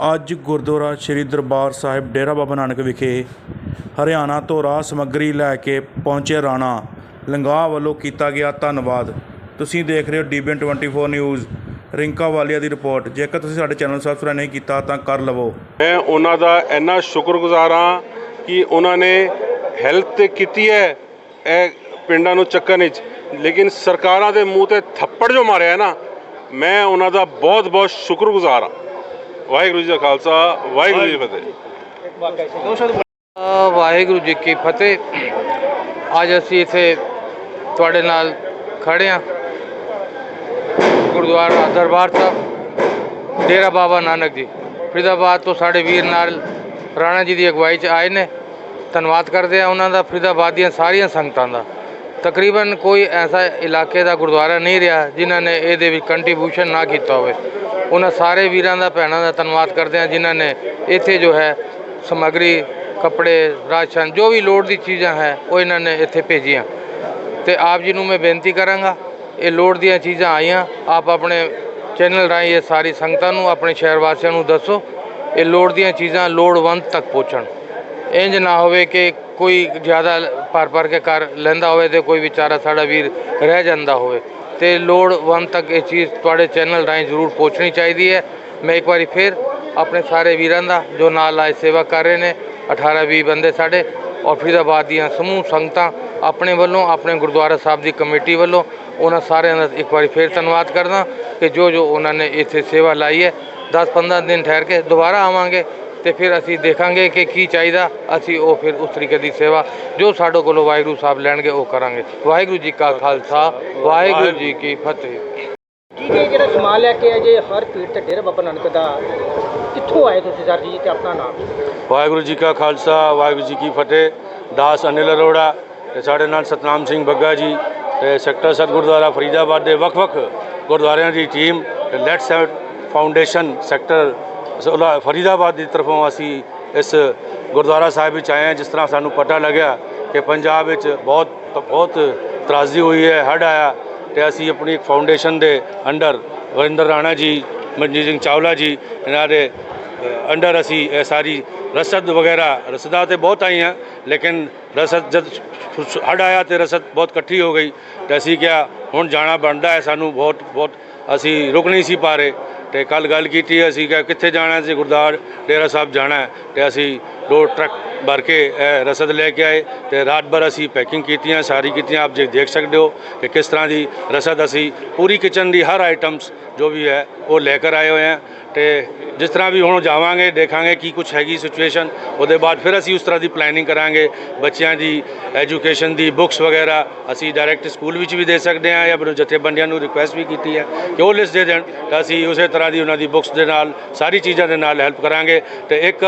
ਅੱਜ ਗੁਰਦੁਆਰਾ ਸ੍ਰੀ ਦਰਬਾਰ ਸਾਹਿਬ ਡੇਰਾ ਬਾਬਾ ਨਾਨਕ ਵਿਖੇ ਹਰਿਆਣਾ ਤੋਂ ਰਾਹ ਸਮੱਗਰੀ ਲੈ ਕੇ ਪਹੁੰਚੇ ਰਾਣਾ ਲੰਗਾਹ ਵੱਲੋਂ ਕੀਤਾ ਗਿਆ ਧੰਨਵਾਦ। ਤੁਸੀਂ ਦੇਖ ਰਹੇ ਹੋ ਡੀਬੀਐਨ 24 ਨਿਊਜ਼। ਰਿੰਕਾ ਵਾਲੀਆ ਦੀ ਰਿਪੋਰਟ। ਜੇਕਰ ਤੁਸੀਂ ਸਾਡੇ ਚੈਨਲ ਨੂੰ ਸਬਸਕ੍ਰਾਈਬ ਨਹੀਂ ਕੀਤਾ ਤਾਂ ਕਰ ਲਵੋ। ਮੈਂ ਉਹਨਾਂ ਦਾ ਇੰਨਾ ਸ਼ੁਕਰਗੁਜ਼ਾਰ ਹਾਂ ਕਿ ਉਹਨਾਂ ਨੇ ਹੈਲਪ ਤੇ ਕੀਤੀ ਹੈ ਇਹ ਪਿੰਡਾਂ ਨੂੰ ਚੱਕਣ ਵਿੱਚ। ਲੇਕਿਨ ਸਰਕਾਰਾਂ ਦੇ ਮੂੰਹ ਤੇ ਥੱਪੜ ਜੋ ਮਾਰਿਆ ਨਾ, ਮੈਂ ਉਹਨਾਂ ਦਾ ਬਹੁਤ ਬਹੁਤ ਸ਼ੁਕਰਗੁਜ਼ਾਰ ਹਾਂ। ਵਾਹਿਗੁਰੂ ਜੀ ਦਾ ਖਾਲਸਾ, ਵਾਹਿਗੁਰੂ ਜੀ ਕੀ ਫਤਿਹ। ਵਾਹਿਗੁਰੂ ਜੀ ਕੀ ਫਤਿਹ। ਅੱਜ ਅਸੀਂ ਇੱਥੇ ਤੁਹਾਡੇ ਨਾਲ ਖੜੇ ਹਾਂ। ਗੁਰਦੁਆਰਾ ਦਰਬਾਰ ਸਾਹਿਬ, ਡੇਰਾ ਬਾਬਾ ਨਾਨਕ ਜੀ। ਫਰੀਦਾਬਾਦ ਤੋਂ ਸਾਡੇ ਵੀਰ ਨਾਲ ਰਾਣਾ ਜੀ ਦੀ ਅਗਵਾਈ 'ਚ ਆਏ ਨੇ। ਧੰਨਵਾਦ ਕਰਦੇ ਆ ਉਹਨਾਂ ਦਾ, ਫਰੀਦਾਬਾਦ ਦੀਆਂ ਸਾਰੀਆਂ ਸੰਗਤਾਂ ਦਾ। ਤਕਰੀਬਨ ਕੋਈ ਐਸਾ ਇਲਾਕੇ ਦਾ ਗੁਰਦੁਆਰਾ ਨਹੀਂ ਰਿਹਾ ਜਿਨ੍ਹਾਂ ਨੇ ਇਹਦੇ ਵਿੱਚ ਕੰਟਰੀਬਿਊਸ਼ਨ ਨਾ ਕੀਤਾ ਹੋਵੇ। ਉਹਨਾਂ ਸਾਰੇ ਵੀਰਾਂ ਦਾ, ਭੈਣਾਂ ਦਾ ਧੰਨਵਾਦ ਕਰਦੇ ਆ ਜਿਨ੍ਹਾਂ ਨੇ ਇੱਥੇ ਜੋ ਹੈ ਸਮੱਗਰੀ, ਕੱਪੜੇ, ਰਾਸ਼ਨ, ਜੋ ਵੀ ਲੋੜ ਦੀ ਚੀਜ਼ਾਂ ਹੈ, ਉਹ ਇਹਨਾਂ ਨੇ ਇੱਥੇ ਭੇਜੀਆਂ। ਤੇ ਆਪ ਜੀ ਨੂੰ ਮੈਂ ਬੇਨਤੀ ਕਰਾਂਗਾ, ਇਹ ਲੋੜ ਦੀਆਂ ਚੀਜ਼ਾਂ ਆਈਆਂ, ਆਪ ਆਪਣੇ ਚੈਨਲ ਰਾਹੀਂ ਇਹ ਸਾਰੀ ਸੰਗਤਾਂ ਨੂੰ, ਆਪਣੇ ਸ਼ਹਿਰ ਵਾਸੀਆਂ ਨੂੰ ਦੱਸੋ, ਇਹ ਲੋੜ ਦੀਆਂ ਚੀਜ਼ਾਂ ਲੋੜਵੰਦ ਤੱਕ ਪਹੁੰਚਣ। ਇੰਜ ਨਾ ਹੋਵੇ ਕਿ ਕੋਈ ਜ਼ਿਆਦਾ ਭਰ ਭਰ ਕੇ ਕਰ ਲੈਂਦਾ ਹੋਵੇ ਤੇ ਕੋਈ ਵਿਚਾਰਾ ਸਾਡਾ ਵੀਰ ਰਹਿ ਜਾਂਦਾ ਹੋਵੇ। ਤੇ ਲੋੜਵੰਦ ਤੱਕ ਇਹ ਚੀਜ਼ ਤੁਹਾਡੇ ਚੈਨਲ ਰਾਹੀਂ ਜ਼ਰੂਰ ਪਹੁੰਚਣੀ ਚਾਹੀਦੀ ਹੈ। ਮੈਂ ਇੱਕ ਵਾਰੀ ਫਿਰ ਆਪਣੇ ਸਾਰੇ ਵੀਰਾਂ ਦਾ, ਜੋ ਨਾਲ ਆਏ ਸੇਵਾ ਕਰ ਰਹੇ ਨੇ 18 20 ਬੰਦੇ ਸਾਡੇ ਔਰ ਫਰੀਦਾਬਾਦ ਦੀਆਂ ਸਮੂਹ ਸੰਗਤਾਂ ਆਪਣੇ ਵੱਲੋਂ, ਆਪਣੇ ਗੁਰਦੁਆਰਾ ਸਾਹਿਬ ਦੀ ਕਮੇਟੀ ਵੱਲੋਂ, ਉਹਨਾਂ ਸਾਰਿਆਂ ਦਾ ਇੱਕ ਵਾਰੀ ਫੇਰ ਧੰਨਵਾਦ ਕਰਦਾ ਕਿ ਜੋ ਜੋ ਉਹਨਾਂ ਨੇ ਇੱਥੇ ਸੇਵਾ ਲਾਈ ਹੈ। 10-15 ਦਿਨ ਠਹਿਰ ਕੇ ਦੁਬਾਰਾ ਆਵਾਂਗੇ। ਤੇ ਫਿਰ ਅਸੀਂ ਦੇਖਾਂਗੇ ਕਿ ਕੀ ਚਾਹੀਦਾ। ਅਸੀਂ ਉਹ ਫਿਰ ਉਸ ਤਰੀਕੇ ਦੀ ਸੇਵਾ ਜੋ ਸਾਡੇ ਕੋਲੋਂ ਵਾਹਿਗੁਰੂ ਸਾਹਿਬ ਲੈਣਗੇ ਉਹ ਕਰਾਂਗੇ। ਵਾਹਿਗੁਰੂ ਜੀ ਕਾ ਖਾਲਸਾ ਵਾਹਿਗੁਰੂ ਜੀ ਕੀ ਫਤਿਹ। ਕੀ ਕੀ ਜਿਹੜਾ ਸਮਾਨ ਲੈ ਕੇ ਆਏ ਜੇ ਹਰ ਪੀੜ ਤੇ ਡੇਰਾ ਬਾਬਾ ਨਾਨਕ ਦਾ ਕਿੱਥੋਂ ਆਏ ਤੁਸੀਂ ਸਰ ਜੀ ਤੇ ਆਪਣਾ ਨਾਮ? ਵਾਹਿਗੁਰੂ ਜੀ ਕਾ ਖਾਲਸਾ ਵਾਹਿਗੁਰੂ ਜੀ ਕੀ ਫਤਿਹ। ਦਾਸ ਅਨਿਲ ਅਰੋੜਾ ਤੇ ਸਾਡੇ ਨਾਲ ਸਤਨਾਮ ਸਿੰਘ ਬੱਗਾ ਜੀ ਤੇ ਸੈਕਟਰ ਸਤ ਗੁਰਦੁਆਰਾ ਫਰੀਦਾਬਾਦ ਦੇ ਵੱਖ-ਵੱਖ ਗੁਰਦੁਆਰਿਆਂ ਦੀ team let set foundation sector Faridabad ਦੀ ਤਰਫੋਂ ਅਸੀਂ ਇਸ ਗੁਰਦੁਆਰਾ ਸਾਹਿਬ ਵਿੱਚ ਆਏ ਹਾਂ, ਜਿਸ ਤਰ੍ਹਾਂ ਸਾਨੂੰ ਪਤਾ ਲੱਗਿਆ ਕਿ ਪੰਜਾਬ ਵਿੱਚ ਬਹੁਤ ਬਹੁਤ ਤਰਾਜ਼ੀ ਹੋਈ ਹੈ, ਹੜ੍ਹ ਆਇਆ ਤੇ ਅਸੀਂ ਆਪਣੀ ਇੱਕ ਫਾਊਂਡੇਸ਼ਨ ਦੇ ਅੰਡਰ ਵਰਿੰਦਰ ਰਾਣਾ ਜੀ, ਮਨਜੀਤ ਸਿੰਘ ਚਾਵਲਾ ਜੀ, ਇਹਨਾਂ ਦੇ ਅੰਡਰ ਅਸੀਂ ਇਹ ਸਾਰੀ ਰਸਦ ਵਗੈਰਾ, ਰਸਦਾਂ ਤੇ ਬਹੁਤ ਆਈਆਂ ਲੇਕਿਨ ਰਸਦ ਜਦ ਹੜ ਆਇਆ ਤੇ ਰਸਦ ਬਹੁਤ ਇਕੱਠੀ ਹੋ ਗਈ ਤੇ ਅਸੀਂ ਕਿਹਾ ਹੁਣ ਜਾਣਾ ਬਣਦਾ ਹੈ, ਸਾਨੂੰ ਬਹੁਤ ਬਹੁਤ ਅਸੀਂ ਰੁਕ ਨਹੀਂ ਸੀ ਪਾ ਰਹੇ। ਤੇ ਕੱਲ ਗੱਲ ਕੀਤੀ, ਅਸੀਂ ਕਿਹਾ ਕਿੱਥੇ ਜਾਣਾ ਸੀ ਗੁਰਦਾਰ ਡੇਰਾ ਸਾਹਿਬ ਜਾਣਾ ਹੈ ਤੇ ਅਸੀਂ ਦੋ ਟਰੱਕ ਭਰ ਕੇ ਰਸਦ ਲੈ ਕੇ ਆਏ ਤੇ ਰਾਤ ਭਰ ਅਸੀਂ ਪੈਕਿੰਗ ਕੀਤੀਆਂ, ਸਾਰੀ ਕੀਤੀਆਂ। ਆਪ ਜੇ ਦੇਖ ਸਕਦੇ ਹੋ ਕਿ ਕਿਸ ਤਰ੍ਹਾਂ ਦੀ ਰਸਦ ਅਸੀਂ ਪੂਰੀ ਕਿਚਨ ਦੀ ਹਰ ਆਈਟਮਸ ਜੋ ਵੀ ਹੈ, ਉਹ ਲੈ ਕੇ ਆਏ ਹੋਏ ਹਾਂ। ਤੇ ਜਿਸ ਤਰ੍ਹਾਂ ਵੀ ਹੁਣ ਜਾਵਾਂਗੇ, ਦੇਖਾਂਗੇ ਕੀ ਕੁਝ ਹੈਗੀ ਸਿਚੁਏਸ਼ਨ ਉਹਦੇ ਬਾਅਦ ਫਿਰ ਅਸੀਂ ਉਸ ਤਰ੍ਹਾਂ ਦੀ ਪਲੈਨਿੰਗ ਕਰਾਂਗੇ। ਬੱਚਿਆਂ ਦੀ ਐਜੂਕੇਸ਼ਨ ਦੀ ਬੁੱਕਸ ਵਗੈਰਾ ਅਸੀਂ ਡਾਇਰੈਕਟ ਸਕੂਲ ਵਿੱਚ ਵੀ ਦੇ ਸਕਦੇ ਹਾਂ ਜਾਂ ਜਥੇਬੰਦੀਆਂ ਨੂੰ ਰਿਕੁਐਸਟ ਵੀ ਕੀਤੀ ਹੈ ਕਿ ਉਹ ਲਿਸਟ ਦੇ ਦੇਣ ਤਾਂ ਅਸੀਂ ਉਸੇ ਤਰ੍ਹਾਂ ਦੀ ਉਹਨਾਂ ਦੀ ਬੁੱਕਸ ਦੇ ਨਾਲ, ਸਾਰੀ ਚੀਜ਼ਾਂ ਦੇ ਨਾਲ ਹੈਲਪ ਕਰਾਂਗੇ। ਤੇ ਇੱਕ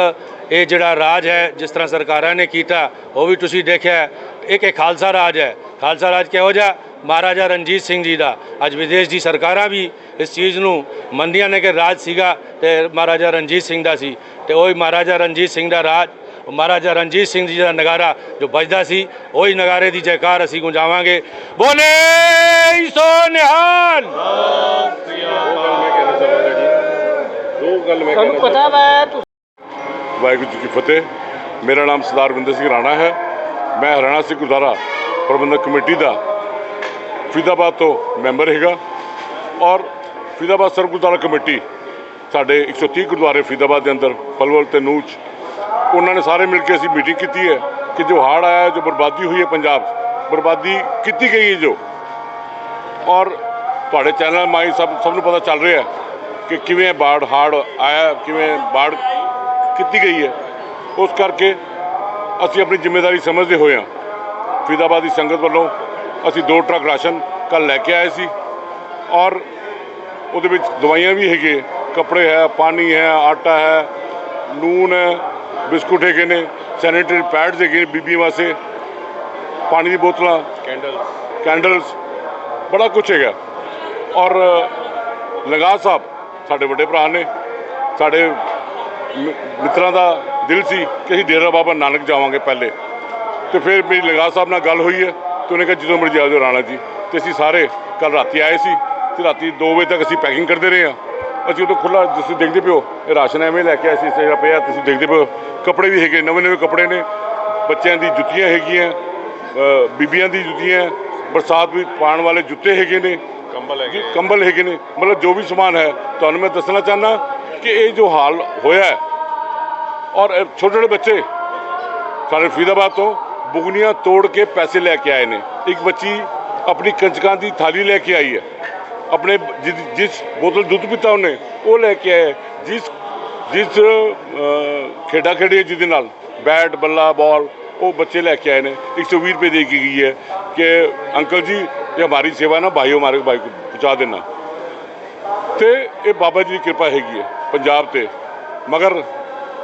ਇਹ ਜਿਹੜਾ ਰਾਜ ਹੈ ਜਿਸ ਤਰ੍ਹਾਂ ਸਰਕਾਰਾਂ ਨੇ ਕੀਤਾ ਉਹ ਵੀ ਤੁਸੀਂ ਦੇਖਿਆ ਹੈ। ਇੱਕ ਇਹ ਖਾਲਸਾ ਰਾਜ ਹੈ। ਖਾਲਸਾ ਰਾਜ ਕਿਹੋ ਜਿਹਾ? ਮਹਾਰਾਜਾ ਰਣਜੀਤ ਸਿੰਘ ਜੀ ਦਾ। ਅੱਜ ਵਿਦੇਸ਼ ਦੀ ਸਰਕਾਰਾਂ ਵੀ ਇਸ ਚੀਜ਼ ਨੂੰ ਮੰਨਦੀਆਂ ਨੇ ਕਿ ਰਾਜ ਸੀਗਾ ਤੇ ਮਹਾਰਾਜਾ ਰਣਜੀਤ ਸਿੰਘ ਦਾ ਸੀ। ਤੇ ਉਹੀ ਮਹਾਰਾਜਾ ਰਣਜੀਤ ਸਿੰਘ ਦਾ ਰਾਜ ਮਹਾਰਾਜਾ ਰਣਜੀਤ ਸਿੰਘ ਜੀ ਦਾ ਨਗਾਰਾ ਜੋ ਵੱਜਦਾ ਸੀ ਉਹੀ ਨਗਾਰੇ ਦੀ ਜੈਕਾਰ ਅਸੀਂ ਗੁੰਜਾਵਾਂਗੇ। ਬੋਲੇ ਸੋ ਨਿਹਾਲ! ਦੋ ਗੱਲ ਮੈਂ ਤੁਹਾਨੂੰ ਕਹਿਣਾ ਪਤਾ ਵਾ ਵਾਹਿਗੁਰੂ ਜੀ ਕੀ ਫਤਿਹ। ਮੇਰਾ ਨਾਮ ਸਰਦਾਰ ਵਿੰਦਰ ਸਿੰਘ ਰਾਣਾ ਹੈ। ਮੈਂ ਹਰਿਆਣਾ ਸਿੱਖ ਗੁਰਦੁਆਰਾ ਪ੍ਰਬੰਧਕ ਕਮੇਟੀ ਦਾ ਫਰੀਦਾਬਾਦ ਤੋਂ ਮੈਂਬਰ ਹੈਗਾ ਔਰ ਫਰੀਦਾਬਾਦ ਸਰਬ ਗੁਰਦੁਆਰਾ ਕਮੇਟੀ ਸਾਡੇ 130 ਗੁਰਦੁਆਰੇ ਫਰੀਦਾਬਾਦ ਦੇ ਅੰਦਰ, ਪਲਵਲ ਤੇ ਨੂਚ, ਉਹਨਾਂ ਨੇ ਸਾਰੇ ਮਿਲ ਕੇ ਅਸੀਂ ਮੀਟਿੰਗ ਕੀਤੀ ਹੈ ਕਿ ਜੋ ਹਾੜ ਆਇਆ, ਜੋ ਬਰਬਾਦੀ ਹੋਈ ਹੈ ਪੰਜਾਬ 'ਚ ਬਰਬਾਦੀ ਕੀਤੀ ਗਈ ਹੈ ਜੋ। ਔਰ ਤੁਹਾਡੇ ਚੈਨਲ ਮਾਈ ਸਭ ਸਭ ਨੂੰ ਪਤਾ ਚੱਲ ਰਿਹਾ ਕਿ ਕਿਵੇਂ ਬਾੜ, ਹਾੜ ਆਇਆ, ਕਿਵੇਂ ਬਾੜ ਕੀਤੀ ਗਈ ਹੈ। ਉਸ ਕਰਕੇ ਅਸੀਂ ਆਪਣੀ ਜ਼ਿੰਮੇਵਾਰੀ ਸਮਝਦੇ ਹੋਏ ਹਾਂ। ਫਰੀਦਾਬਾਦ ਦੀ ਸੰਗਤ ਵੱਲੋਂ ਅਸੀਂ ਦੋ ਟਰੱਕ ਰਾਸ਼ਨ ਕੱਲ ਲੈ ਕੇ ਆਏ ਸੀ ਔਰ ਉਹਦੇ ਵਿੱਚ ਦਵਾਈਆਂ ਵੀ ਹੈਗੇ ਕੱਪੜੇ ਹੈ ਪਾਣੀ ਹੈ ਆਟਾ ਹੈ ਨੂਨ ਹੈ ਬਿਸਕੁਟ ਹੈਗੇ ਨੇ ਸੈਨੀਟਰੀ ਪੈਡਸ ਹੈਗੇ ਨੇ ਬੀਬੀ ਵਾਸਤੇ ਪਾਣੀ ਦੀ ਬੋਤਲਾਂ ਕੈਂਡਲਸ। ਕੈਂਡਲਸ ਬੜਾ ਕੁਝ ਹੈਗਾ। ਔਰ ਲਗਾ ਸਾਹਿਬ ਸਾਡੇ ਵੱਡੇ ਭਰਾ ਨੇ ਸਾਡੇ ਮਿੱਤਰਾਂ ਦਾ ਦਿਲ ਸੀ ਕਿ ਅਸੀਂ ਡੇਰਾ ਬਾਬਾ ਨਾਨਕ ਜਾਵਾਂਗੇ ਪਹਿਲੇ। ਤੇ ਫਿਰ ਮੇਰੀ ਲਗਾ ਸਾਹਿਬ ਨਾਲ ਗੱਲ ਹੋਈ ਹੈ ਤੇ ਉਹਨੇ ਕਿਹਾ ਜਦੋਂ ਮਰਜ਼ੀ ਆ ਜਾਓ ਰਾਣਾ ਜੀ। ਤੇ ਅਸੀਂ ਸਾਰੇ ਕੱਲ ਰਾਤੀ ਆਏ ਸੀ ਤੇ ਰਾਤੀ 2 ਵਜੇ ਤੱਕ ਅਸੀਂ ਪੈਕਿੰਗ ਕਰਦੇ ਰਹੇ ਹਾਂ। ਅਸੀਂ ਉਦੋਂ ਖੁੱਲਾ ਤੁਸੀਂ ਦੇਖਦੇ ਪਿਓ ਇਹ ਰਾਸ਼ਨ ਐਵੇਂ ਲੈ ਕੇ ਆਏ ਸੀ ਜਿਹੜਾ ਪਿਆ ਤੁਸੀਂ ਦੇਖਦੇ ਪਿਓ ਕੱਪੜੇ ਵੀ ਹੈਗੇ ਨਵੇਂ ਨਵੇਂ ਕੱਪੜੇ ਨੇ। ਬੱਚਿਆਂ ਦੀ ਜੁੱਤੀਆਂ ਹੈਗੀਆਂ ਬੀਬੀਆਂ ਦੀ ਜੁੱਤੀਆਂ ਬਰਸਾਤ ਵਿੱਚ ਪਾਉਣ ਵਾਲੇ ਜੁੱਤੇ ਹੈਗੇ ਨੇ। ਕੰਬਲ ਹੈਗੇ ਕੰਬਲ ਹੈਗੇ ਨੇ। ਮਤਲਬ ਜੋ ਵੀ ਸਮਾਨ ਹੈ ਤੁਹਾਨੂੰ ਮੈਂ ਦੱਸਣਾ ਚਾਹੁੰਦਾ ਕਿ ਇਹ ਜੋ ਹਾਲ ਹੋਇਆ ਹੈ ਔਰ ਛੋਟੇ ਛੋਟੇ ਬੱਚੇ ਸਾਡੇ ਫਰੀਦਾਬਾਦ ਤੋਂ ਬੁਗਨੀਆਂ ਤੋੜ ਕੇ ਪੈਸੇ ਲੈ ਕੇ ਆਏ ਨੇ। ਇੱਕ ਬੱਚੀ ਆਪਣੀ ਕੰਜਕਾਂ ਦੀ ਥਾਲੀ ਲੈ ਕੇ ਆਈ ਹੈ। ਆਪਣੇ ਜਿਸ ਜਿਸ ਬੋਤਲ ਦੁੱਧ ਪੀਤਾ ਉਹਨੇ ਉਹ ਲੈ ਕੇ ਆਏ ਹੈ। ਜਿਸ ਜਿਸ ਅ, ਖੇਡਾਂ ਖੇਡੀ ਜਿਹਦੇ ਨਾਲ ਬੈਟ ਬੱਲਾ ਬਾਲ ਉਹ ਬੱਚੇ ਲੈ ਕੇ ਆਏ ਨੇ। 120 ਰੁਪਏ ਦੇ ਕੇ ਗਈ ਹੈ ਕਿ ਅੰਕਲ ਜੀ ਇਹ ਹਮਾਰੀ ਸੇਵਾ ਨਾ ਭਾਈ ਹਮਾਰੇ ਭਾਈ को ਪਹੁੰਚਾ ਦੇਣਾ। ਤੇ ਇਹ ਬਾਬਾ ਜੀ ਦੀ ਕਿਰਪਾ ਹੈਗੀ ਹੈ, ਪੰਜਾਬ ਤੇ। ਮਗਰ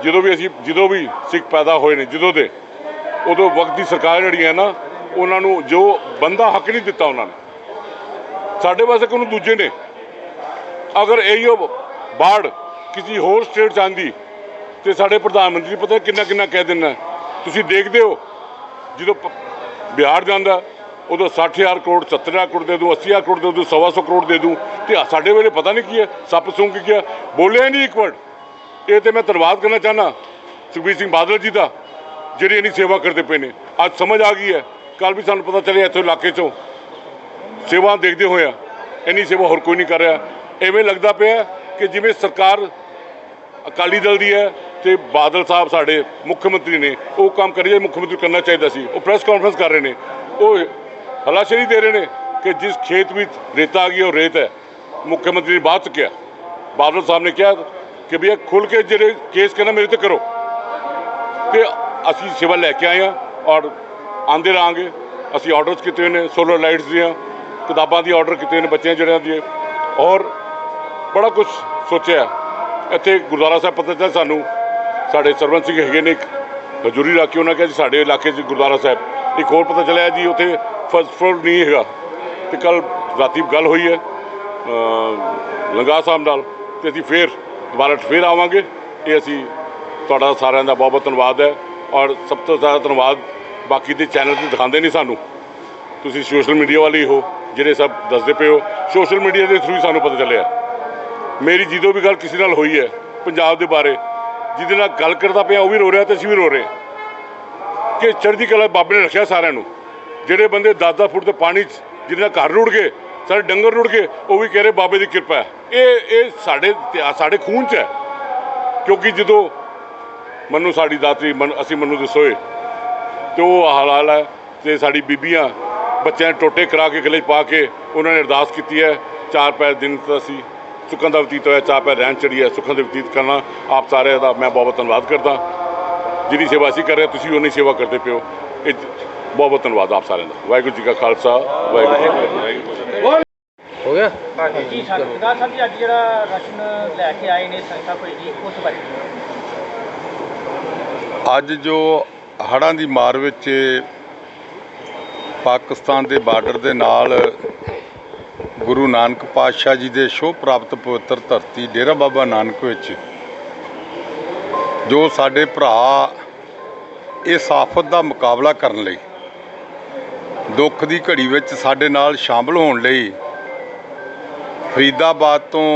ਜਦੋਂ ਵੀ ਅਸੀਂ ਜਦੋਂ ਵੀ ਸਿੱਖ ਪੈਦਾ ਹੋਏ ਨੇ, ਜਦੋਂ ਦੇ, ਉਦੋਂ ਵਕਤ ਦੀ ਸਰਕਾਰ ਜਿਹੜੀ ਹੈ ਨਾ, ਉਹਨਾਂ ਨੂੰ ਜੋ ਬੰਦਾ ਹੱਕ ਨਹੀਂ ਦਿੱਤਾ ਉਹਨਾਂ ਨੇ। ਸਾਡੇ ਵਾਸਤੇ ਕੋਈ ਦੂਜੇ ਨੇ। ਅਗਰ ਇਹੀਓ ਬਾੜ ਕਿਸੇ ਹੋਰ ਸਟੇਟ 'ਚ ਆਉਂਦੀ, ਤੇ ਸਾਡੇ ਪ੍ਰਧਾਨ ਮੰਤਰੀ ਪਤਾ ਕਿੰਨਾ ਕਿੰਨਾ ਕਹਿ ਦਿੰਦਾ। ਤੁਸੀਂ ਦੇਖਦੇ ਹੋ, ਜਦੋਂ ਬਿਹਾਰ ਜਾਂਦਾ ਉਦੋਂ 60000 ਕਰੋੜ 70000 ਕਰੋੜ ਦੇ ਦੂੰ 80000 ਕਰੋੜ ਦੇ ਦੂੰ ਸਵਾ ਸੌ ਕਰੋੜ ਦੇ ਦੂੰ ਤੇ ਸਾਡੇ ਵੇਲੇ ਪਤਾ ਨਹੀਂ ਕੀ ਹੈ, ਸੱਪ ਸੂੰਘ ਕੇ ਗਿਆ। ਬੋਲਿਆ ਨਹੀਂ ਇੱਕ ਵਾਰ ਇਹ ਤੇ ਮੈਂ ਧੰਨਵਾਦ ਕਰਨਾ ਚਾਹਨਾ ਸੁਖਬੀਰ ਸਿੰਘ ਬਾਦਲ ਜੀ ਦਾ, ਜਿਹੜੀ ਇੰਨੀ ਸੇਵਾ ਕਰਦੇ ਪਏ ਨੇ। ਅੱਜ ਸਮਝ ਆ ਗਈ ਹੈ। ਕੱਲ ਵੀ ਸਾਨੂੰ ਪਤਾ ਚੱਲਿਆ ਇੱਥੇ ਇਲਾਕੇ 'ਚੋਂ। ਸੇਵਾ ਦੇਖਦੇ ਹੋਇਆ ਇੰਨੀ ਸੇਵਾ ਹੋਰ ਕੋਈ ਨਹੀਂ ਕਰ ਰਿਹਾ। ਐਵੇਂ ਲੱਗਦਾ ਪਿਆ ਕਿ ਜਿਵੇਂ ਸਰਕਾਰ ਅਕਾਲੀ ਦਲ ਦੀ ਹੈ ਤੇ ਬਾਦਲ ਸਾਹਿਬ ਸਾਡੇ ਮੁੱਖ ਮੰਤਰੀ ਨੇ, ਉਹ ਕੰਮ ਕਰੀਏ, ਮੁੱਖ ਮੰਤਰੀ ਕਰਨਾ ਚਾਹੀਦਾ ਸੀ। ਉਹ ਪ੍ਰੈਸ ਕਾਨਫਰੰਸ ਕਰ ਰਹੇ ਨੇ। ਉਹ ਹਲਾਸ਼ੇਰੀ ਦੇ ਰਹੇ ਨੇ ਕਿ ਜਿਸ ਖੇਤ ਵਿੱਚ ਰੇਤਾ ਆ ਗਈ ਉਹ ਰੇਤ ਹੈ। ਮੁੱਖ ਮੰਤਰੀ ਨੇ ਬਾਤ ਕਿਹਾ। ਬਾਦਲ ਸਾਹਿਬ ਨੇ ਕਿਹਾ ਕਿ ਭਈਆ ਇਹ ਖੁੱਲ ਕੇ ਜਿਹੜੇ ਕੇਸ ਕਰਨਾ ਮੇਰੇ ਤੇ ਕਰੋ। ਤੇ ਅਸੀਂ ਸੇਵਾ ਲੈ ਕੇ ਆਏ ਹਾਂ ਔਰ ਆਂਦੇ ਰਹਾਂਗੇ। ਅਸੀਂ ਆਰਡਰਸ ਕੀਤੇ ਹੋਏ ਨੇ ਸੋਲਰ ਲਾਈਟਸ ਦੀਆਂ, ਕਿਤਾਬਾਂ ਦੀ ਆਰਡਰ ਕੀਤੇ ਹੋਏ ਨੇ ਬੱਚਿਆਂ ਜਿਹੜਿਆਂ ਦੀ। ਔਰ ਬੜਾ ਕੁਝ ਸੋਚਿਆ। ਇੱਥੇ ਗੁਰਦੁਆਰਾ ਸਾਹਿਬ ਪਤਾ ਚੱਲਿਆ ਸਾਨੂੰ, ਸਾਡੇ ਸਰਵੰਤ ਸਿੰਘ ਹੈਗੇ ਨੇ ਇੱਕ। ਹਜ਼ੂਰੀ ਰੱਖ ਕੇ ਉਹਨਾਂ ਕਿਹਾ ਜੀ, ਸਾਡੇ ਇਲਾਕੇ 'ਚ ਗੁਰਦੁਆਰਾ ਸਾਹਿਬ। ਇੱਕ ਹੋਰ ਪਤਾ ਚੱਲਿਆ ਜੀ, ਉੱਥੇ ਫਸਟ ਫਲੋਰ ਨਹੀਂ ਹੈਗਾ। ਤੇ ਕੱਲ ਰਾਤੀ ਗੱਲ ਹੋਈ ਹੈ ਲੰਗਾ ਸਾਹਿਬ ਨਾਲ, ਤੇ ਅਸੀਂ ਫੇਰ ਦੁਬਾਰਾ ਫੇਰ ਆਵਾਂਗੇ। ਇਹ ਅਸੀਂ ਤੁਹਾਡਾ ਸਾਰਿਆਂ ਦਾ ਬਹੁਤ ਬਹੁਤ ਧੰਨਵਾਦ ਹੈ। ਔਰ ਸਭ ਤੋਂ ਜ਼ਿਆਦਾ ਧੰਨਵਾਦ ਬਾਕੀ ਦੇ ਚੈਨਲ ਤੇ ਦਿਖਾਉਂਦੇ ਨਹੀਂ ਸਾਨੂੰ। ਤੁਸੀਂ ਸੋਸ਼ਲ ਮੀਡੀਆ ਵਾਲੇ ਹੋ, ਜਿਹੜੇ ਸਭ ਦੱਸਦੇ ਪਏ ਹੋ, ਸੋਸ਼ਲ ਮੀਡੀਆ ਦੇ ਥਰੂ ਹੀ ਸਾਨੂੰ ਪਤਾ ਚੱਲਿਆ। ਮੇਰੀ ਜਦੋਂ ਵੀ ਗੱਲ ਕਿਸੇ ਨਾਲ ਹੋਈ ਹੈ, ਪੰਜਾਬ ਦੇ ਬਾਰੇ। ਜਿਹਦੇ ਨਾਲ ਗੱਲ ਕਰਦਾ ਪਿਆ, ਉਹ ਵੀ ਰੋ ਰਿਹਾ ਤੇ ਅਸੀਂ ਵੀ ਰੋ ਰਹੇ। ਕਿ ਚੜ੍ਹਦੀ ਕਲਾ ਬਾਬੇ ਨੇ ਰੱਖਿਆ ਸਾਰਿਆਂ ਨੂੰ। ਜਿਹੜੇ ਬੰਦੇ 10-10 ਫੁੱਟ ਦੇ ਪਾਣੀ 'ਚ ਜਿਹਨਾਂ ਘਰ ਰੁੜ ਗਏ ਸਾਡੇ ਡੰਗਰ ਰੁੜ ਗਏ, ਉਹ ਵੀ ਕਹਿ ਰਹੇ ਬਾਬੇ ਦੀ ਕਿਰਪਾ ਹੈ। ਇਹ ਇਹ ਸਾਡੇ ਸਾਡੇ ਖੂਨ 'ਚ ਹੈ। ਕਿਉਂਕਿ ਜਦੋਂ ਮਨੂੰ ਸਾਡੀ ਦਾਤਰੀ, ਮਨ ਅਸੀਂ ਮਨੂੰ ਦਸੋਏ ਤੇ ਉਹ ਹਾਲਾਲ ਹੈ ਤੇ ਸਾਡੀ ਬੀਬੀਆਂ ਬੱਚਿਆਂ ਨੇ ਟੋਟੇ ਕਰਾ ਕੇ ਗਲੇ 'ਚ ਪਾ ਕੇ ਉਹਨਾਂ ਨੇ ਅਰਦਾਸ ਕੀਤੀ ਹੈ, ਚਾਰ ਪੈਰ ਦਿਨ ਤਾਂ ਅਸੀਂ ਸੁੱਖਾਂ ਦਾ ਬਤੀਤ ਹੋਇਆ, ਚਾਰ ਪੈਰ ਰਹਿਣ ਚੜੀ ਹੈ, ਸੁੱਖਾਂ ਦੇ ਬਤੀਤ ਕਰਨਾ ਆਪ ਸਾਰਿਆਂ ਦਾ ਮੈਂ ਬਹੁਤ ਧੰਨਵਾਦ ਕਰਦਾ। ਜਿਹਦੀ ਸੇਵਾ ਅਸੀਂ ਕਰ ਰਹੇ ਤੁਸੀਂ ਉਨੀ ਸੇਵਾ ਕਰਦੇ ਪਿਓ ਇਹ ਬਹੁਤ ਬਹੁਤ ਧੰਨਵਾਦ ਆਪ ਸਾਰਿਆਂ ਦਾ। ਵਾਹਿਗੁਰੂ ਜੀ ਕਾ ਖਾਲਸਾ ਵਾਹਿਗੁਰੂ ਜੀ ਕੀ ਫਤਿਹ। ਹੋ ਗਿਆ? ਜੀ ਸਰਦਾਰ ਸਾਹਿਬ ਜੀ। ਅੱਜ ਜਿਹੜਾ ਰਾਸ਼ਨ ਲੈ ਕੇ ਆਏ ਨੇ ਸੰਗਤਾਂ ਕੋਈ ਜੀ ਉਸ ਬਾਰੇ ਅੱਜ ਜੋ ਹੜ੍ਹਾਂ ਦੀ ਮਾਰ ਵਿੱਚ ਪਾਕਿਸਤਾਨ ਦੇ ਬਾਰਡਰ ਦੇ ਨਾਲ ਗੁਰੂ ਨਾਨਕ ਪਾਤਸ਼ਾਹ ਜੀ ਦੇ ਸ਼ੋਭ ਪ੍ਰਾਪਤ ਪਵਿੱਤਰ ਧਰਤੀ ਡੇਰਾ ਬਾਬਾ ਨਾਨਕ ਵਿੱਚ ਜੋ ਸਾਡੇ ਭਰਾ ਇਸ ਆਫਤ ਦਾ ਮੁਕਾਬਲਾ ਕਰਨ ਲਈ ਦੁੱਖ ਦੀ ਘੜੀ ਵਿੱਚ ਸਾਡੇ ਨਾਲ ਸ਼ਾਮਲ ਹੋਣ ਲਈ ਫਰੀਦਾਬਾਦ ਤੋਂ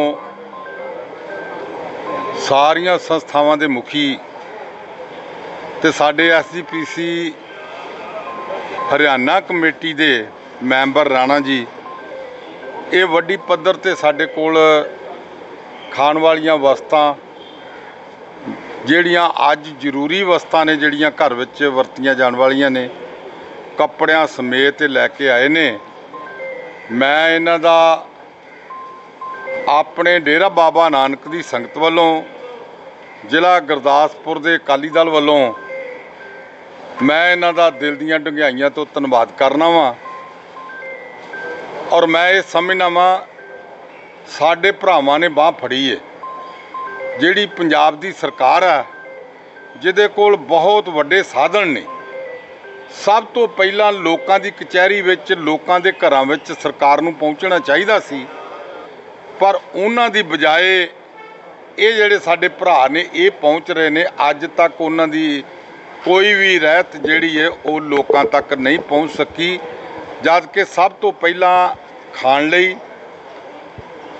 ਸਾਰੀਆਂ ਸੰਸਥਾਵਾਂ ਦੇ ਮੁਖੀ ਤੇ ਸਾਡੇ ਐਸਜੀਪੀਸੀ ਹਰਿਆਣਾ ਕਮੇਟੀ ਦੇ ਮੈਂਬਰ ਰਾਣਾ ਜੀ, ਇਹ ਵੱਡੀ ਪੱਧਰ ਤੇ ਸਾਡੇ ਕੋਲ ਖਾਣ ਵਾਲੀਆਂ ਵਸਤਾਂ ਜਿਹੜੀਆਂ ਅੱਜ ਜ਼ਰੂਰੀ ਵਸਤਾਂ ਨੇ, ਜਿਹੜੀਆਂ ਘਰ ਵਿੱਚ ਵਰਤੀਆਂ ਜਾਣ ਵਾਲੀਆਂ ਨੇ ਕੱਪੜਿਆਂ ਸਮੇਤ ਲੈ ਕੇ ਆਏ ਨੇ। ਮੈਂ ਇਹਨਾਂ ਦਾ ਆਪਣੇ ਡੇਰਾ ਬਾਬਾ ਨਾਨਕ ਦੀ ਸੰਗਤ ਵੱਲੋਂ, ਜ਼ਿਲ੍ਹਾ ਗੁਰਦਾਸਪੁਰ ਦੇ ਅਕਾਲੀ ਦਲ ਵੱਲੋਂ ਮੈਂ ਇਹਨਾਂ ਦਾ ਦਿਲ ਦੀਆਂ ਡੂੰਘਾਈਆਂ ਤੋਂ ਧੰਨਵਾਦ ਕਰਨਾ ਵਾਂ ਔਰ ਮੈਂ ਇਹ ਸਮਝਣਾ ਵਾਂ, ਸਾਡੇ ਭਰਾਵਾਂ ਨੇ ਬਾਹ ਫੜੀ ਏ। ਜਿਹੜੀ ਪੰਜਾਬ ਦੀ ਸਰਕਾਰ ਹੈ ਜਿਹਦੇ ਕੋਲ ਬਹੁਤ ਵੱਡੇ ਸਾਧਨ ਨੇ। ਸਭ ਤੋਂ ਪਹਿਲਾਂ ਲੋਕਾਂ ਦੀ ਕਚਹਿਰੀ ਵਿੱਚ, ਲੋਕਾਂ ਦੇ ਘਰਾਂ ਵਿੱਚ ਸਰਕਾਰ ਨੂੰ ਪਹੁੰਚਣਾ ਚਾਹੀਦਾ ਸੀ। ਪਰ ਉਹਨਾਂ ਦੀ ਬਜਾਏ ਇਹ ਜਿਹੜੇ ਸਾਡੇ ਭਰਾ ਨੇ, ਇਹ ਪਹੁੰਚ ਰਹੇ ਨੇ। ਅੱਜ ਤੱਕ ਉਹਨਾਂ ਦੀ ਕੋਈ ਵੀ ਰਹਿਤ ਜਿਹੜੀ ਹੈ, ਉਹ ਲੋਕਾਂ ਤੱਕ ਨਹੀਂ ਪਹੁੰਚ ਸਕੀ। ਜਦ ਕਿ ਸਭ ਤੋਂ ਪਹਿਲਾਂ ਖਾਣ ਲਈ,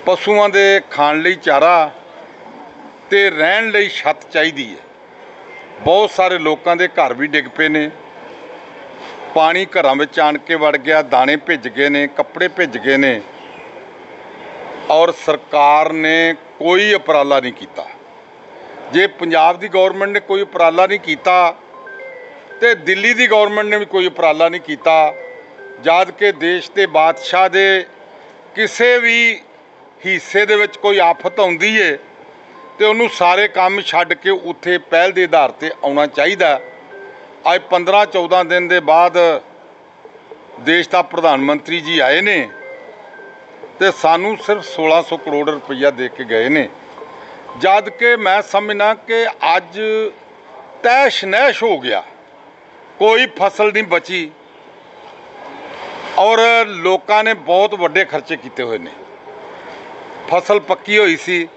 ਪਸ਼ੂਆਂ ਦੇ ਖਾਣ ਲਈ ਚਾਰਾ ਤੇ ਰਹਿਣ ਲਈ ਛੱਤ ਚਾਹੀਦੀ ਹੈ। ਬਹੁਤ ਸਾਰੇ ਲੋਕਾਂ ਦੇ ਘਰ ਵੀ ਡਿੱਗ ਪਏ ਨੇ। ਪਾਣੀ ਘਰਾਂ ਵਿੱਚ ਆਣ ਕੇ ਵੜ ਗਿਆ, ਦਾਣੇ ਭਿੱਜ ਗਏ ਨੇ, ਕੱਪੜੇ ਭਿੱਜ ਗਏ ਨੇ ਔਰ ਸਰਕਾਰ ਨੇ ਕੋਈ ਉਪਰਾਲਾ ਨਹੀਂ ਕੀਤਾ। ਜੇ ਪੰਜਾਬ ਦੀ ਗਵਰਨਮੈਂਟ ਨੇ ਕੋਈ ਉਪਰਾਲਾ ਨਹੀਂ ਕੀਤਾ ਤੇ ਦਿੱਲੀ ਦੀ ਗਵਰਨਮੈਂਟ ਨੇ ਵੀ ਕੋਈ ਉਪਰਾਲਾ ਨਹੀਂ ਕੀਤਾ, ਜਦ ਕਿ ਦੇਸ਼ ਦੇ ਬਾਦਸ਼ਾਹ ਦੇ ਕਿਸੇ ਵੀ ਹਿੱਸੇ ਦੇ ਵਿੱਚ ਕੋਈ ਆਫਤ ਆਉਂਦੀ ਏ ਤੇ ਉਹਨੂੰ ਸਾਰੇ ਕੰਮ ਛੱਡ ਕੇ ਉੱਥੇ ਪਹਿਲ ਦੇ ਆਧਾਰ ਤੇ ਆਉਣਾ ਚਾਹੀਦਾ। ਅੱਜ 15 14 ਦਿਨ ਦੇ ਬਾਅਦ ਦੇਸ਼ ਦਾ ਪ੍ਰਧਾਨ ਮੰਤਰੀ ਜੀ ਆਏ ਨੇ ਤੇ ਸਾਨੂੰ ਸਿਰਫ 1600 ਕਰੋੜ ਰੁਪਈਆ ਦੇ ਕੇ ਗਏ ਨੇ। ਜਦ ਕਿ ਮੈਂ ਸਮਝਣਾ ਕਿ ਅੱਜ ਤੈਸ਼ ਨੈਸ਼ ਹੋ ਗਿਆ। ਕੋਈ ਫਸਲ ਨਹੀਂ ਬਚੀ ਔਰ ਲੋਕਾਂ ਨੇ ਬਹੁਤ ਵੱਡੇ ਖਰਚੇ ਕੀਤੇ ਹੋਏ ਨੇ। ਫਸਲ ਪੱਕੀ ਹੋਈ ਸੀ,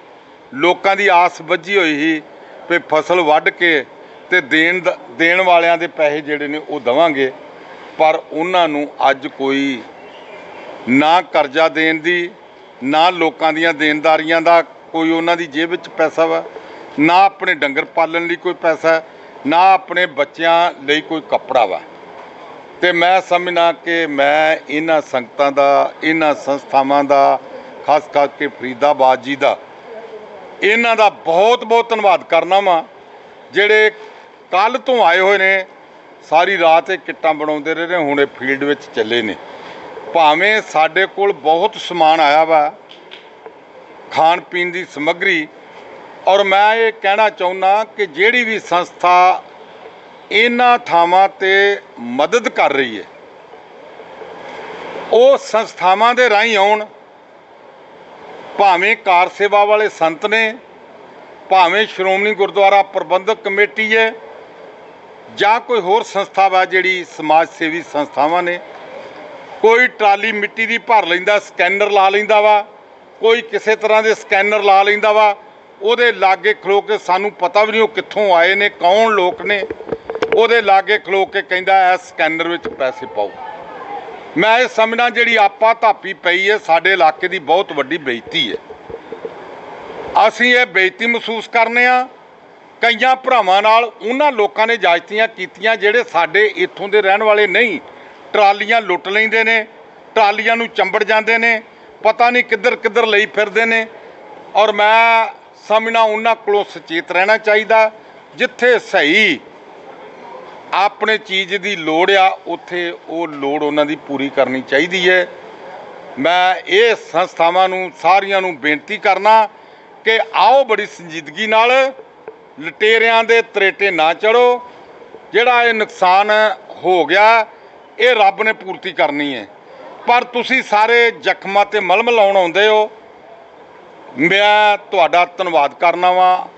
ਲੋਕਾਂ ਦੀ ਆਸ ਵੱਜੀ ਹੋਈ ਸੀ ਵੀ ਫਸਲ ਵੱਢ ਕੇ ਤੇ ਦੇਣ ਦ- ਦੇਣ ਵਾਲਿਆਂ ਦੇ ਪੈਸੇ ਜਿਹੜੇ ਨੇ ਉਹ ਦਵਾਂਗੇ। ਪਰ ਉਹਨਾਂ ਨੂੰ ਅੱਜ ਕੋਈ ਨਾ ਕਰਜ਼ਾ ਦੇਣ ਦੀ, ਨਾ ਲੋਕਾਂ ਦੀਆਂ ਦੇਣਦਾਰੀਆਂ ਦਾ ਕੋਈ ਉਹਨਾਂ ਦੀ ਜੇਬ ਵਿੱਚ ਪੈਸਾ ਵਾ, ਨਾ ਆਪਣੇ ਡੰਗਰ ਪਾਲਣ ਲਈ ਕੋਈ ਪੈਸਾ, ਨਾ ਆਪਣੇ ਬੱਚਿਆਂ ਲਈ ਕੋਈ ਕੱਪੜਾ ਵਾ। ਤੇ ਮੈਂ ਸਮਝਣਾ ਕਿ ਮੈਂ ਇਹਨਾਂ ਸੰਗਤਾਂ ਦਾ, ਇਹਨਾਂ ਸੰਸਥਾਵਾਂ ਦਾ, ਖਾਸ ਕਰਕੇ ਫਰੀਦਾਬਾਦ ਜੀ ਦਾ, ਇਹਨਾਂ ਦਾ ਬਹੁਤ ਬਹੁਤ ਧੰਨਵਾਦ ਕਰਨਾ ਵਾਂ, ਜਿਹੜੇ ਕੱਲ ਤੋਂ ਆਏ ਹੋਏ ਨੇ, ਸਾਰੀ ਰਾਤ ਇਹ ਕਿੱਟਾਂ ਬਣਾਉਂਦੇ ਰਹੇ ਨੇ, ਹੁਣ ਇਹ ਫੀਲਡ ਵਿੱਚ ਚੱਲੇ ਨੇ। ਭਾਵੇਂ ਸਾਡੇ ਕੋਲ ਬਹੁਤ ਸਮਾਨ ਆਇਆ ਵਾ, ਖਾਣ ਪੀਣ ਦੀ ਸਮੱਗਰੀ, ਔਰ ਮੈਂ ਇਹ ਕਹਿਣਾ ਚਾਹੁੰਦਾ ਕਿ ਜਿਹੜੀ ਵੀ ਸੰਸਥਾ ਇਹਨਾਂ ਥਾਵਾਂ ਤੇ ਮਦਦ ਕਰ ਰਹੀ ਹੈ, ਉਹ ਸੰਸਥਾਵਾਂ ਦੇ ਰਾਹੀਂ ਆਉਣ। ਭਾਵੇਂ ਕਾਰ ਸੇਵਾ ਵਾਲੇ ਸੰਤ ਨੇ, ਭਾਵੇਂ ਸ਼੍ਰੋਮਣੀ ਗੁਰਦੁਆਰਾ ਪ੍ਰਬੰਧਕ ਕਮੇਟੀ ਹੈ ਜਾਂ ਕੋਈ ਹੋਰ ਸੰਸਥਾ ਵਾ ਜਿਹੜੀ ਸਮਾਜ ਸੇਵੀ ਸੰਸਥਾਵਾਂ ਨੇ, ਕੋਈ ਟਰਾਲੀ ਮਿੱਟੀ ਦੀ ਭਰ ਲੈਂਦਾ, ਸਕੈਨਰ ਲਾ ਲੈਂਦਾ ਵਾ, ਕੋਈ ਕਿਸੇ ਤਰ੍ਹਾਂ ਦੇ ਸਕੈਨਰ ਲਾ ਲੈਂਦਾ ਵਾ, ਉਹਦੇ ਲਾਗੇ ਖਲੋ ਕੇ ਸਾਨੂੰ ਪਤਾ ਵੀ ਨਹੀਂ ਉਹ ਕਿੱਥੋਂ ਆਏ ਨੇ, ਕੌਣ ਲੋਕ ਨੇ, ਉਹਦੇ ਲਾਗੇ ਖਲੋ ਕੇ ਕਹਿੰਦਾ ਐ ਸਕੈਨਰ ਵਿੱਚ ਪੈਸੇ ਪਾਓ। ਮੈਂ ਇਹ ਸਮਝਣਾ ਜਿਹੜੀ ਆਪਾ ਧਾਪੀ ਪਈ ਹੈ ਸਾਡੇ ਇਲਾਕੇ ਦੀ ਬਹੁਤ ਵੱਡੀ ਬੇਇੱਜ਼ਤੀ ਹੈ ਅਸੀਂ ਇਹ ਬੇਇੱਜ਼ਤੀ ਮਹਿਸੂਸ ਕਰਨੇ ਆ ਕਈਆਂ ਭਰਾਵਾਂ ਨਾਲ ਉਹਨਾਂ ਲੋਕਾਂ ਨੇ ਜਾਇਤੀਆਂ ਕੀਤੀਆਂ ਜਿਹੜੇ ਸਾਡੇ ਇੱਥੋਂ ਦੇ ਰਹਿਣ ਵਾਲੇ ਨਹੀਂ। ਟਰਾਲੀਆਂ ਲੁੱਟ ਲੈਂਦੇ ਨੇ, ਟਰਾਲੀਆਂ ਨੂੰ ਚੰਬੜ ਜਾਂਦੇ ਨੇ, ਪਤਾ ਨਹੀਂ ਕਿੱਧਰ ਕਿੱਧਰ ਲਈ ਫਿਰਦੇ ਨੇ। ਔਰ ਮੈਂ ਸਮਝਣਾ ਉਹਨਾਂ ਕੋਲੋਂ ਸੁਚੇਤ ਰਹਿਣਾ ਚਾਹੀਦਾ, ਜਿੱਥੇ ਸਹੀ ਆਪਣੇ ਚੀਜ਼ ਦੀ ਲੋੜ ਆ, ਉੱਥੇ ਉਹ ਲੋੜ ਉਹਨਾਂ ਦੀ ਪੂਰੀ ਕਰਨੀ ਚਾਹੀਦੀ ਹੈ ਮੈਂ ਇਹ ਸੰਸਥਾਵਾਂ ਨੂੰ ਸਾਰੀਆਂ ਨੂੰ ਬੇਨਤੀ ਕਰਨਾ ਕਿ ਆਓ ਬੜੀ ਸੰਜੀਦਗੀ ਨਾਲ ਲਟੇਰਿਆਂ ਦੇ ਤਰੇਟੇ ਨਾ ਚੜੋ। ਜਿਹੜਾ ਇਹ ਨੁਕਸਾਨ ਹੋ ਗਿਆ, ਇਹ ਰੱਬ ਨੇ ਪੂਰਤੀ ਕਰਨੀ ਹੈ। ਪਰ ਤੁਸੀਂ ਸਾਰੇ ਜ਼ਖਮਾਂ ਤੇ ਮਲਮ ਲਾਉਣ ਆਉਂਦੇ ਹੋ। ਮੈਂ ਤੁਹਾਡਾ ਧੰਨਵਾਦ ਕਰਨਾ ਵਾਂ।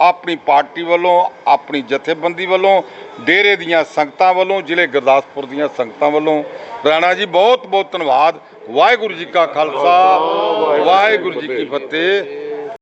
ਆਪਣੀ ਪਾਰਟੀ ਵੱਲੋਂ, ਆਪਣੀ ਜਥੇਬੰਦੀ ਵੱਲੋਂ, ਡੇਰੇ ਦੀਆਂ ਸੰਗਤਾਂ ਵੱਲੋਂ, ਜ਼ਿਲ੍ਹੇ ਗੁਰਦਾਸਪੁਰ ਦੀਆਂ ਸੰਗਤਾਂ ਵੱਲੋਂ। ਰਾਣਾ ਜੀ ਬਹੁਤ ਬਹੁਤ ਧੰਨਵਾਦ। ਵਾਹਿਗੁਰੂ ਜੀ ਕਾ ਖਾਲਸਾ, ਵਾਹਿਗੁਰੂ ਜੀ ਕੀ ਫਤਿਹ।